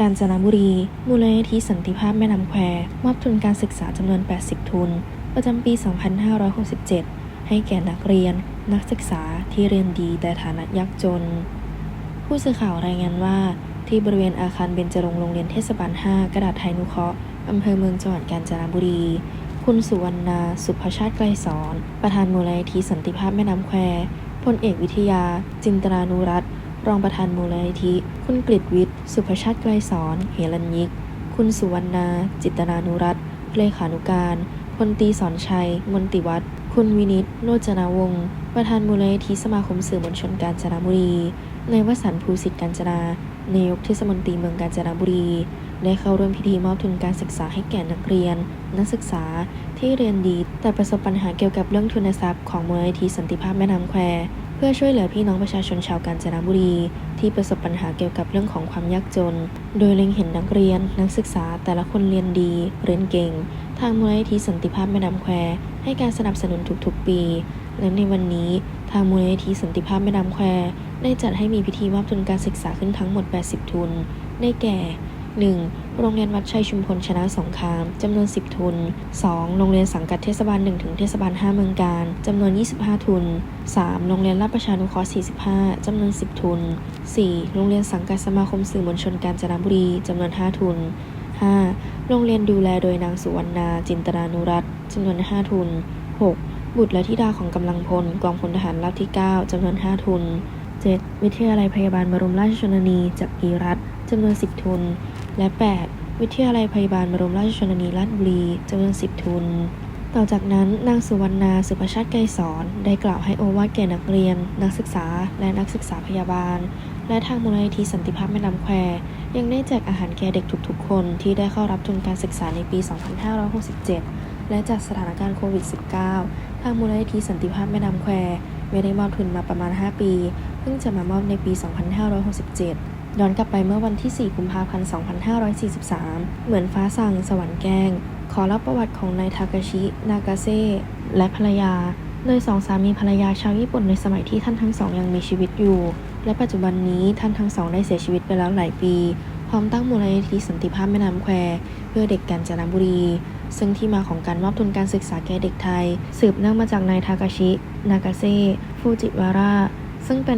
กาญจนบุรี มูลนิธิสันติภาพแม่น้ำแควมอบทุนการศึกษาจำนวน 80 ทุน ประจำปี 2567 ให้แก่นักเรียน นักศึกษาที่เรียนดีแต่ฐานะยากจน ผู้สื่อข่าวรายงานว่า ที่บริเวณอาคารเบญจรงค์โรงเรียนเทศบาล 5 กระดาษไทยนุเคราะห์อำเภอเมืองจังหวัดกาญจนบุรี คุณสุวรรณา สุภชาติไกลสอน ประธานมูลนิธิสันติภาพแม่น้ำแควพลเอกวิทยา จินตรานุรัตน์ รองประธานมูลนิธิ คุณกฤษวิทย์ สุภชาติไกลสอนเหรัญยิก คุณสุวรรณา จิตรานุรัตน์เลขานุการพลตีสอนชัย มนติวัฒน์คุณวินิตโนจนาวงศ์ ประธานมูลนิธิสมาคมสื่อมวลชนกาญจนบุรี ในวสันต์ภูสิทธิ์กาญจนานายกเทศมนตรีเมืองกาญจนบุรี ได้เข้าร่วมพิธีมอบทุนการศึกษาให้แก่นักเรียน นักศึกษาที่เรียนดี แต่ประสบปัญหาเกี่ยวกับเรื่องทุนทรัพย์ของมูลนิธิสันติภาพแม่น้ำแควเพื่อช่วยเหลือพี่น้องประชาชนชาวกาญจนบุรี ที่ประสบปัญหาเกี่ยวกับเรื่องของความยากจน โดยเล็งเห็นนักเรียน นักศึกษาแต่ละคนเรียนดี เรียนเก่ง ทางมูลนิธิสันติภาพแม่น้ำแควให้การสนับสนุนทุกๆปี และในวันนี้ทางมูลนิธิสันติภาพแม่น้ำแควได้จัดให้มีพิธีมอบทุนการศึกษาขึ้นทั้งหมด 80 ทุน ได้แก่ 1. โรงเรียนวัดชัยชุมพลชนะสงครามจำนวน 10 ทุน 2. โรงเรียนสังกัดเทศบาล 1 ถึงเทศบาล 5 เมืองการจำนวน 25 ทุน 3. โรงเรียนราชประชานุเคราะห์ 45จำนวน 10 ทุน 4. โรงเรียนสังกัดสมาคมสื่อมวลชนกาญจนบุรีจำนวน 5 ทุน 5. โรงเรียนดูแลโดยนางสุวรรณา จินตรานุรัตน์จำนวน 5 ทุน 6. บุตรและธิดาของกำลังพลกองพลทหารราบที่ 9จำนวน 5 ทุน 7. วิทยาลัยพยาบาลบรมราชชนนีจากกีรัฐจำนวน 10 ทุน และ 8. วิทยาลัยพยาบาลบรมราชชนนีราชบุรีจำนวน10 ทุน ต่อจากนั้นนางสุวรรณาสุภชาติไกรสอนได้กล่าวให้โอวาทแก่นักเรียน นักศึกษา และนักศึกษาพยาบาล และทางมูลนิธิสันติภาพแม่น้ำแคว ยังได้แจกอาหารแก่เด็กทุกๆ คนที่ได้เข้ารับทุนการศึกษาในปี 2567 และจากสถานการณ์โควิด -19 ทางมูลนิธิสันติภาพแม่น้ำแควไม่ได้มอบทุนมาประมาณ 5 ปี เพิ่งจะมามอบในปี 2567 ย้อนกลับไปเมื่อวันที่ 4 กุมภาพันธ์ 2543 เหมือนฟ้าสั่งสวรรค์แกง ขอรับประวัติของนายทากาชิ นากาเซและภรรยา โดยสองสามีภรรยาชาวญี่ปุ่นในสมัยที่ท่านทั้งสองยังมีชีวิตอยู่ และปัจจุบันนี้ท่านทั้งสองได้เสียชีวิตไปแล้วหลายปี พร้อมตั้งมูลนิธิสันติภาพแม่น้ำแคว เพื่อเด็กกาญจนบุรี ซึ่งที่มาของการมอบทุนการศึกษาแก่เด็กไทย สืบเนื่องมาจากนายทากาชิ นากาเซฟูจิวาระซึ่งเป็น